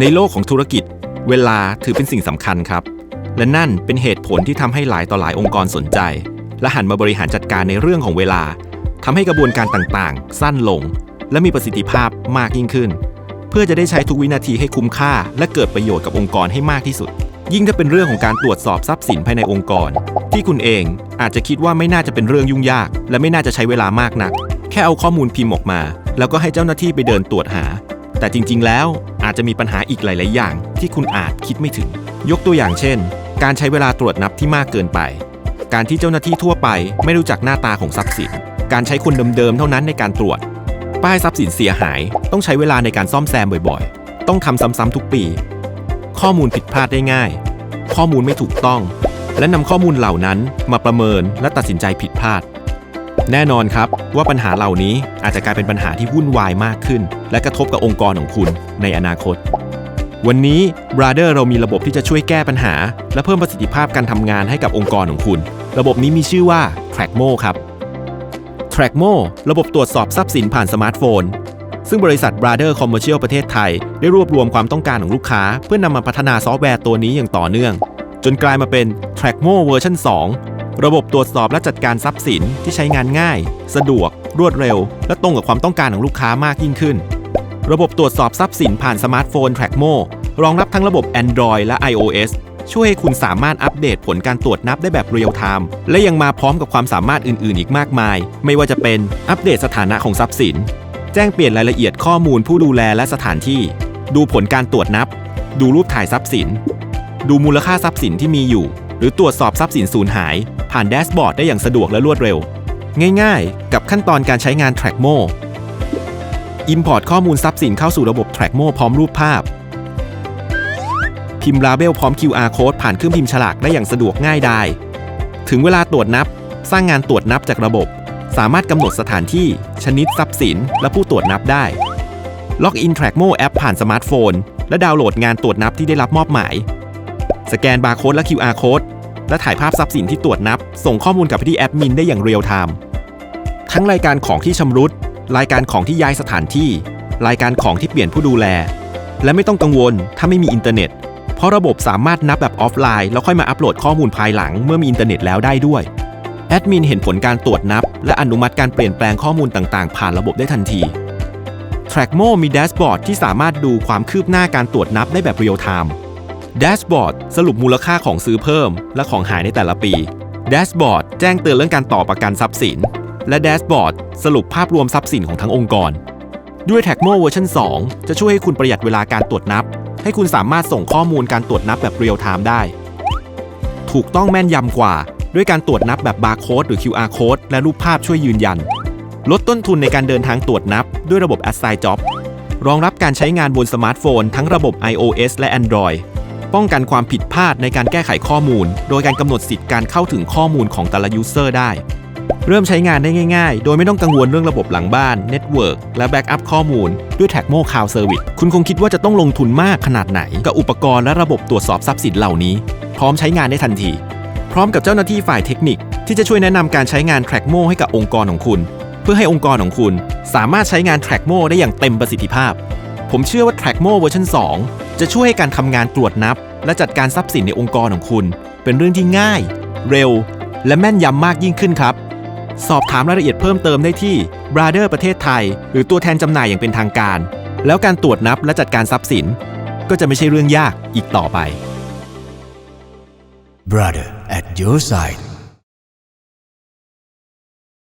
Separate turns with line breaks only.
ในโลกของธุรกิจ เวลาถือเป็นสิ่งสำคัญครับ และนั่นเป็นเหตุผลที่ทำให้หลายต่อหลายองค์กรสนใจ และหันมาบริหารจัดการในเรื่องของเวลาทำให้กระบวนการต่างๆ สั้นลง และมีประสิทธิภาพมากยิ่งขึ้น เพื่อจะได้ใช้ทุกวินาทีให้คุ้มค่า และเกิดประโยชน์กับองค์กรให้มากที่สุด ยิ่งถ้าเป็นเรื่องของการตรวจสอบทรัพย์สินภายในองค์กร ที่คุณเองอาจจะคิดว่าไม่น่าจะเป็นเรื่องยุ่งยาก และไม่น่าจะใช้เวลามากนัก แค่เอาข้อมูลพิมพ์ออกมา แล้วก็ให้เจ้าหน้าที่ไปเดินตรวจหา แต่จริง ๆ แล้ว จจะมีปัญหาอีกหลาย ๆ อย่าง ที่คุณอาจคิดไม่ถึง ยกตัวอย่างเช่น การใช้เวลาตรวจนับที่มากเกินไป การที่เจ้าหน้าที่ทั่วไปไม่รู้จักหน้าตาของทรัพย์สิน การใช้คนเดิม ๆ เท่านั้นในการตรวจ ป้ายทรัพย์สินเสียหาย ต้องใช้เวลาในการซ่อมแซมบ่อย ๆ ต้องทำซ้ำ ๆ ทุกปี ข้อมูลผิดพลาดได้ง่าย ข้อมูลไม่ถูกต้อง และนำข้อมูลเหล่านั้นมาประเมินและตัดสินใจผิดพลาด แน่นอนครับว่าปัญหาเหล่านี้อาจจะกลายเป็นปัญหาที่วุ่นวายมากขึ้น และกระทบกับองค์กรของคุณในอนาคต วันนี้ Brother เรามีระบบที่จะช่วยแก้ปัญหา และเพิ่มประสิทธิภาพการทำงานให้กับองค์กรของคุณ ระบบนี้มีชื่อว่า Trackmo ครับ Trackmo ระบบตรวจสอบทรัพย์สินผ่านสมาร์ทโฟน ซึ่งบริษัท Brother Commercial ประเทศไทย ได้รวบรวมความต้องการของลูกค้า เพื่อนำมาพัฒนาซอฟต์แวร์ตัวนี้อย่างต่อเนื่อง จนกลายมาเป็น Trackmo เวอร์ชัน2 ระบบตรวจสอบและจัดการทรัพย์สินที่ใช้งานง่าย สะดวก รวดเร็ว และตรงกับความต้องการของลูกค้ามากยิ่งขึ้น ระบบตรวจสอบทรัพย์สินผ่านสมาร์ทโฟน Trackmo รองรับทั้งระบบ Android และ iOS ช่วยให้คุณสามารถอัปเดตผลการตรวจนับได้แบบเรียลไทม์และยังมาพร้อมกับความสามารถอื่น ๆ อีกมากมาย ไม่ว่าจะเป็นอัปเดตสถานะของทรัพย์สิน แจ้งเปลี่ยนรายละเอียดข้อมูลผู้ดูแลและสถานที่ ดูผลการตรวจนับ ดูรูปถ่ายทรัพย์สิน ดูมูลค่าทรัพย์สินที่มีอยู่ หรือตรวจสอบทรัพย์สินสูญหาย ผ่านแดชบอร์ดได้อย่างสะดวกและรวดเร็ว ง่าย ๆ กับขั้นตอนการใช้งาน Trackmo Import ข้อมูลทรัพย์สินเข้าสู่ระบบ Trackmo พร้อมรูปภาพ พิมพ์ลาเบลพร้อม QR code ผ่านเครื่องพิมพ์ฉลากได้อย่างสะดวกง่ายดายถึงเวลาตรวจนับ สร้างงานตรวจนับจากระบบ สามารถกำหนดสถานที่ ชนิดทรัพย์สิน และผู้ตรวจนับได้ล็อกอิน Trackmo แอปผ่านสมาร์ทโฟน และดาวน์โหลดงานตรวจนับที่ได้รับมอบหมาย สแกนบาร์โค้ดและ QR code และถ่ายภาพทรัพย์สินที่ตรวจนับ ส่งข้อมูลกับไปที่แอดมินได้อย่างเรียลไทม์ทั้งรายการของที่ชำรุด รายการของที่ย้ายสถานที่ รายการของที่เปลี่ยนผู้ดูแล และไม่ต้องกังวลถ้าไม่มีอินเทอร์เน็ต เพราะระบบสามารถนับแบบออฟไลน์ แล้วค่อยมาอัปโหลดข้อมูลภายหลังเมื่อมีอินเทอร์เน็ตแล้วได้ด้วยแอดมินเห็นผลการตรวจนับ และอนุมัติการเปลี่ยนแปลงข้อมูลต่างๆ ผ่านระบบได้ทันที Trackmo มีแดชบอร์ดที่สามารถดูความคืบหน้าการตรวจนับได้แบบเรียลไทม์ แดชบอร์ดสรุปมูลค่าของซื้อเพิ่ม และของหายในแต่ละปีแดชบอร์ดแจ้งเตือนเรื่องการต่อประกันทรัพย์สิน และแดชบอร์ดสรุปภาพรวมทรัพย์สินของทั้งองค์กร ด้วย Trackmo เวอร์ชัน2 จะช่วยให้คุณประหยัดเวลาการตรวจนับ ให้คุณสามารถส่งข้อมูลการตรวจนับแบบเรียลไทม์ได้ ถูกต้องแม่นยำกว่า ด้วยการตรวจนับแบบบาร์โค้ดหรือ QR code และรูปภาพช่วยยืนยัน ลดต้นทุนในการเดินทางตรวจนับ ด้วยระบบ Assign Job รองรับการใช้งานบนสมาร์ทโฟน ทั้งระบบ iOS และ Android ป้องกันความผิดพลาดในการแก้ไขข้อมูล โดยการกำหนดสิทธิ์การเข้าถึงข้อมูลของแต่ละยูเซอร์ได้ เริ่มใช้งานได้ง่ายๆ โดยไม่ต้องกังวลเรื่องระบบหลังบ้านเน็ตเวิร์กและแบ็กอัพข้อมูล ด้วย t a c m o Cloud Service คุณคงคิดว่าจะต้องลงทุนมากขนาดไหน กับอุปกรณ์และระบบตรวจสอบทรัพย์สินเหล่านี้ พร้อมใช้งานได้ทันที พร้อมกับเจ้าหน้าที่ฝ่ายเทคนิค ที่จะช่วยแนะนำการใช้งาน t r a c m o ให้กับองค์กรของคุณ เพื่อให้องค์กรของคุณ สามารถใช้งาน t r a c m o ได้อย่างเต็มประสิทธิภาพ ผมเชื่อว่า t r a c m o เวอร์ชัน2 จะช่วยให้การทำงานตรวจนับ และจัดการทรัพย์สินในองค์กรของคุณ เป็นเรื่องที่ง่าย เร็ว และแม่นยำมากยิ่งขึ้นครับ สอบถามรายละเอียดเพิ่มเติมได้ที่ Brother ประเทศไทย หรือตัวแทนจำหน่ายอย่างเป็นทางการ แล้วการตรวจนับและจัดการทรัพย์สิน ก็จะไม่ใช่เรื่องยากอีกต่อไป
Brother at your side